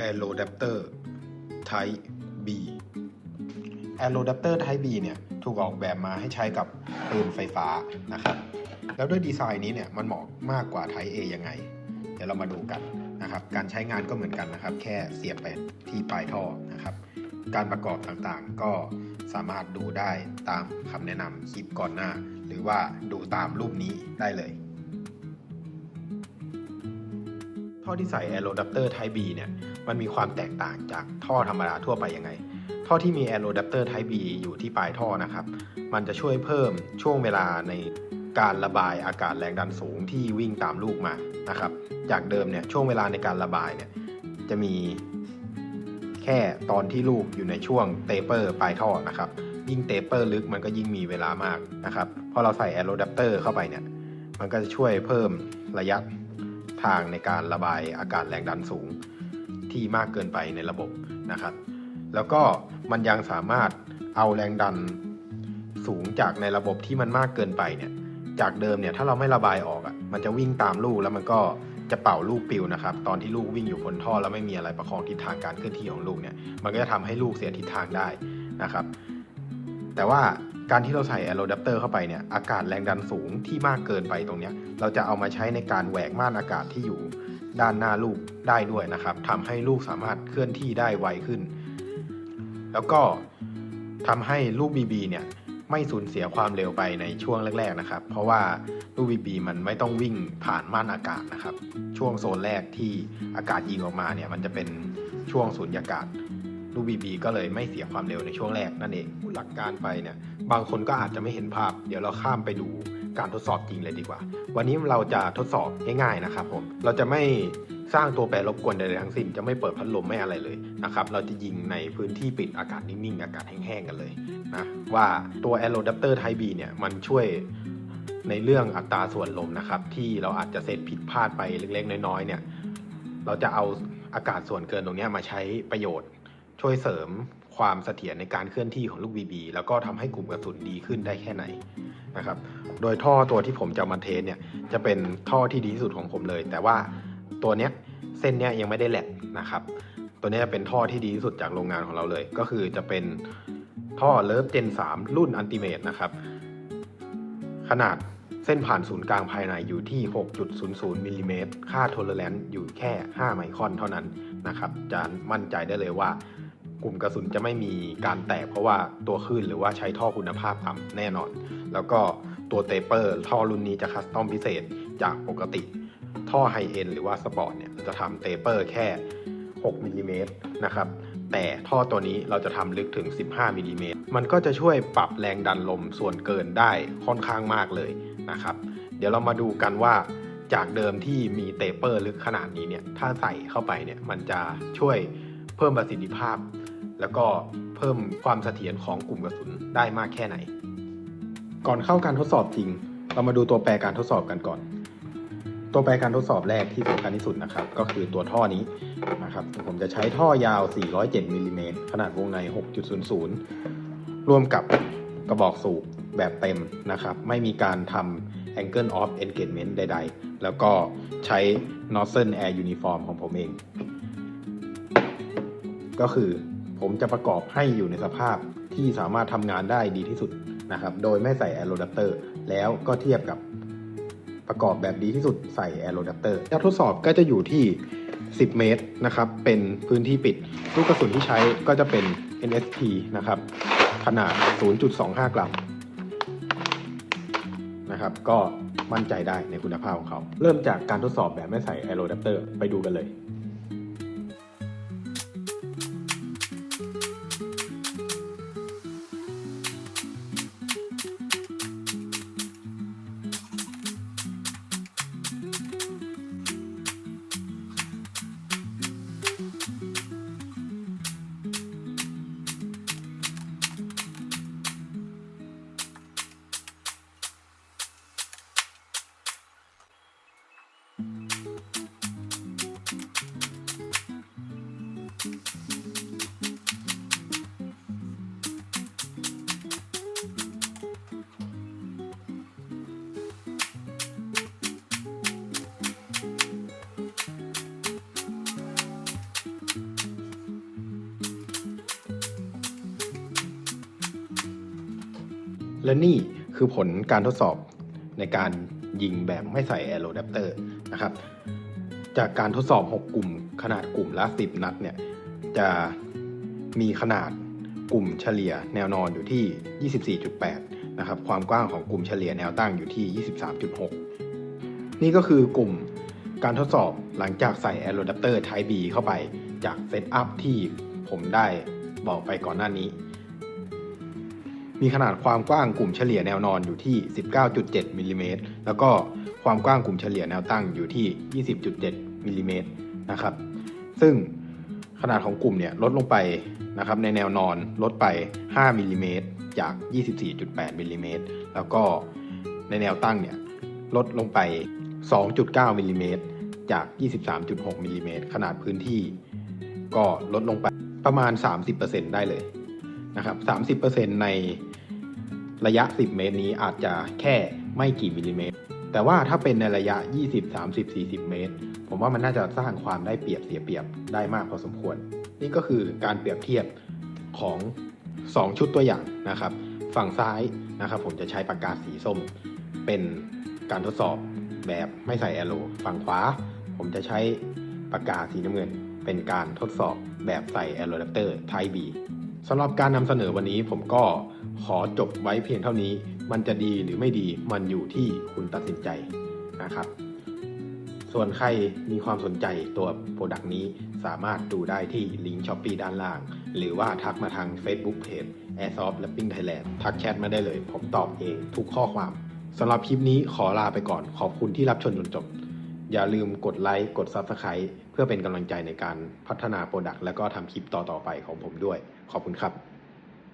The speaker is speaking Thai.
Aerodapter Type B Aerodapter Type B เนี่ยถูกออกแบบมาให้ใช้กับปืนไฟฟ้านะครับแล้วด้วยดีไซน์นี้เนี่ยมันเหมาะมากกว่า Type A ยังไง เดี๋ยวเรามาดูกันนะครับการใช้งานก็เหมือนกันนะครับ แค่เสียบไปที่ปลายท่อนะครับการประกอบต่างๆก็สามารถดูได้ตามคำแนะนำคลิปก่อนหน้า หรือว่าดูตามรูปนี้ได้เลย ท่อที่ใส่ Aerodapter Type B เนี่ย มันมีความแตกต่างจากท่อธรรมดาทั่วไปยังไง ท่อที่มี Aerodapter Type B อยู่ที่ปลายท่อนะครับ มันจะช่วยเพิ่มช่วงเวลาในการระบายอากาศแรงดันสูงที่วิ่งตามลูกมานะครับ จากเดิมเนี่ยช่วงเวลาในการระบายเนี่ยจะมีแค่ตอนที่ลูกอยู่ในช่วงเตเปอร์ปลายท่อนะครับ ยิ่งเตเปอร์ลึกมันก็ยิ่งมีเวลามากนะครับ พอเราใส่ Aerodapter เข้าไปเนี่ย มันก็จะช่วยเพิ่มระยะทางในการระบายอากาศแรงดันสูง ที่มากเกินไปในระบบนะครับ แล้วก็มันยังสามารถเอาแรงดันสูงจากในระบบที่มันมากเกินไปเนี่ย จากเดิมเนี่ยถ้าเราไม่ระบายออกอะ่ะ มันจะวิ่งตามลูกแล้วมันก็จะเป่าลูกปิวนะครับ ตอนที่ลูกวิ่งอยู่บนท่อแล้วไม่มีอะไรประคองทิศทางการเคลื่อนที่ของลูกเนี่ย มันก็จะทำให้ลูกเสียทิศทางได้นะครับ แต่ว่าการที่เราใส่ Aerodapter เข้าไปเนี่ย อากาศแรงดันสูงที่มากเกินไปตรงเนี้ยเราจะเอามาใช้ในการแหวกม่านอากาศที่อยู่ด้านหน้าลูก ได้ด้วยนะครับทำให้ลูกสามารถเคลื่อนที่ได้ไวขึ้น แล้วก็ทำให้ลูก BB เนี่ยไม่สูญเสียความเร็วไปในช่วงแรก ๆ นะครับ เพราะว่าลูก BB มันไม่ต้องวิ่งผ่านม่านอากาศนะครับ ช่วงโซนแรกที่อากาศยิงออกมาเนี่ยมันจะเป็นช่วงสูญญากาศลูก BB ก็เลยไม่เสียความเร็วในช่วงแรกนั่นเองหลักการไปเนี่ยบางคนก็อาจจะไม่เห็นภาพ เดี๋ยวเราข้ามไปดูการทดสอบจริงเลยดีกว่า วันนี้เราจะทดสอบง่ายๆนะครับผมเราจะไม่ สร้างตัวแปรรบกวนใดๆทั้งสิ้นจะไม่เปิดพัดลมไม่อะไรเลยนะครับเราจะยิงในพื้นที่ปิดอากาศนิ่งๆ อากาศแห้งๆกันเลยนะว่าตัว Aerodapter Type B เนี่ยมันช่วยในเรื่องอัตราส่วนลมนะครับที่เราอาจจะเซตผิดพลาดไปเล็กๆ น้อยๆเนี่ยเราจะเอาอากาศส่วนเกินตรงนี้มาใช้ประโยชน์ ช่วยเสริมความเสถียรในการเคลื่อนที่ของลูก BB แล้วก็ทำให้กลุ่มกระสุนดีขึ้นได้แค่ไหนนะครับ โดยท่อตัวที่ผมจะมาเทสเนี่ยจะเป็นท่อที่ดีที่สุดของผมเลย แต่ว่า ตัวเนี้ยเส้นเนี้ยยังไม่ได้แหลกนะครับ ตัวนี้ยเป็นท่อที่ดีที่สุดจากโรงงานของเราเลย ก็คือจะเป็นท่อเลิฟเจน3 รุ่นอันติเมตนะครับ ขนาดเส้นผ่านศูนย์กลางภายในอยู่ที่ 6.00มิลลิเมตรค่าโทเลแรนซ์อยู่แค่ 5 ไมครอนเท่านั้นนะครับ จะมั่นใจได้เลยว่ากลุ่มกระสุนจะไม่มีการแตกเพราะว่าตัวคลื่นหรือว่าใช้ท่อคุณภาพต่ำแน่นอน แล้วก็ตัวเตเปอร์ท่อรุ่นนี้จะคัสตอมพิเศษจากปกติ ท่อไฮเอ็นหรือว่าสปอร์ตเนี่ยจะทำเตเปอร์แค่ 6มิลลิเมตรนะครับแต่ท่อตัวนี้เราจะทำลึกถึง 15มิลลิเมตรมันก็จะช่วยปรับแรงดันลมส่วนเกินได้ค่อนข้างมากเลยนะครับ เดี๋ยวเรามาดูกันว่าจากเดิมที่มีเตเปอร์ลึกขนาดนี้เนี่ยถ้าใส่เข้าไปเนี่ยมันจะช่วยเพิ่มประสิทธิภาพ แล้วก็เพิ่มความเสถียรของกลุ่มกระสุนได้มากแค่ไหน ก่อนเข้าการทดสอบจริง เรามาดูตัวแปรการทดสอบกันก่อน ตัวแปรการทดสอบแรกที่สำคัญที่สุดนะครับ ก็คือตัวท่อนี้นะครับผมจะใช้ท่อยาว 407มิลลิเมตรขนาดวงใน 6.00 ร่วมกับกระบอกสูบแบบเต็มนะครับ ไม่มีการทำ angle of engagement ใด ๆ แล้วก็ใช้ nozzle air uniform ของผมเอง ก็คือผมจะประกอบให้อยู่ในสภาพที่สามารถทำงานได้ดีที่สุดนะครับ โดยไม่ใส่ Aerodapter แล้วก็เทียบกับ ประกอบแบบดีที่สุดใส่แอโรดัปเตอร์แล้วทดสอบก็จะอยู่ที่ 10 เมตรนะครับ เป็นพื้นที่ปิด ลูกกระสุนที่ใช้ก็จะเป็น NST นะครับ ขนาด 0.25 กรัมนะครับ ก็มั่นใจได้ในคุณภาพของเขา เริ่มจากการทดสอบแบบไม่ใส่แอโรดัปเตอร์ไปดูกันเลย และนี่คือผลการทดสอบในการ ยิงแบบไม่ใส่ Aero Adapter นะครับ จากการทดสอบ 6 กลุ่มขนาดกลุ่มละ 10 นัดเนี่ย จะมีขนาดกลุ่มเฉลี่ยแนวนอนอยู่ที่ 24.8 นะครับ ความกว้างของกลุ่มเฉลี่ยแนวตั้งอยู่ที่ 23.6 นี่ก็คือกลุ่มการทดสอบหลังจากใส่ Aero Adapter Type B เข้าไปจากเซตอัพที่ผมได้บอกไปก่อนหน้านี้ มีขนาดความกว้างกลุ่มเฉลี่ยแนวนอนอยู่ที่ 19.7มิลลิเมตรแล้วก็ความกว้างกลุ่มเฉลี่ยแนวตั้งอยู่ที่ 20.7มิลลิเมตรนะครับ ซึ่งขนาดของกลุ่มเนี่ยลดลงไปนะครับในแนวนอนลดไป 5มิลลิเมตรจาก 24.8มิลลิเมตรแล้วก็ในแนวตั้งเนี่ยลดลงไป 2.9มิลลิเมตรจาก 23.6มิลลิเมตรขนาดพื้นที่ ก็ลดลงไปประมาณ 30%ได้เลย นะครับ 30%ในระยะ 10 เมตรนี้อาจจะแค่ไม่กี่มิลลิเมตร แต่ว่าถ้าเป็นในระยะ 20 30 40 เมตร ผมว่ามันน่าจะสร้างความได้เปรียบเสียเปรียบได้มากพอสมควร นี่ก็คือการเปรียบเทียบของ 2 ชุดตัวอย่างนะครับ ฝั่งซ้ายนะครับ ผมจะใช้ปากกาสีส้ม เป็นการทดสอบแบบไม่ใส่แอโรฝั่งขวา ผมจะใช้ปากกาสีน้ำเงิน เป็นการทดสอบแบบใส่แอโร d ด p เตอร์ Type B สำหรับการนำเสนอวันนี้ผมก็ขอจบไว้เพียงเท่านี้ มันจะดีหรือไม่ดีมันอยู่ที่คุณตัดสินใจนะครับ ส่วนใครมีความสนใจตัวโปรดักต์นี้สามารถดูได้ที่ลิงก์ช้อปปีด้านล่าง หรือว่าทักมาทาง Facebook Page Airsoft Rapping Thailand ทักแชทมาได้เลย ผมตอบเองทุกข้อความสำหรับคลิปนี้ขอลาไปก่อนขอบคุณที่รับชมจนจบ อย่าลืมกดไลค์กด Subscribe เพื่อเป็นกำลังใจในการพัฒนาโปรดักต์และก็ทำคลิปต่อๆไปของผมด้วย ขอบคุณครับ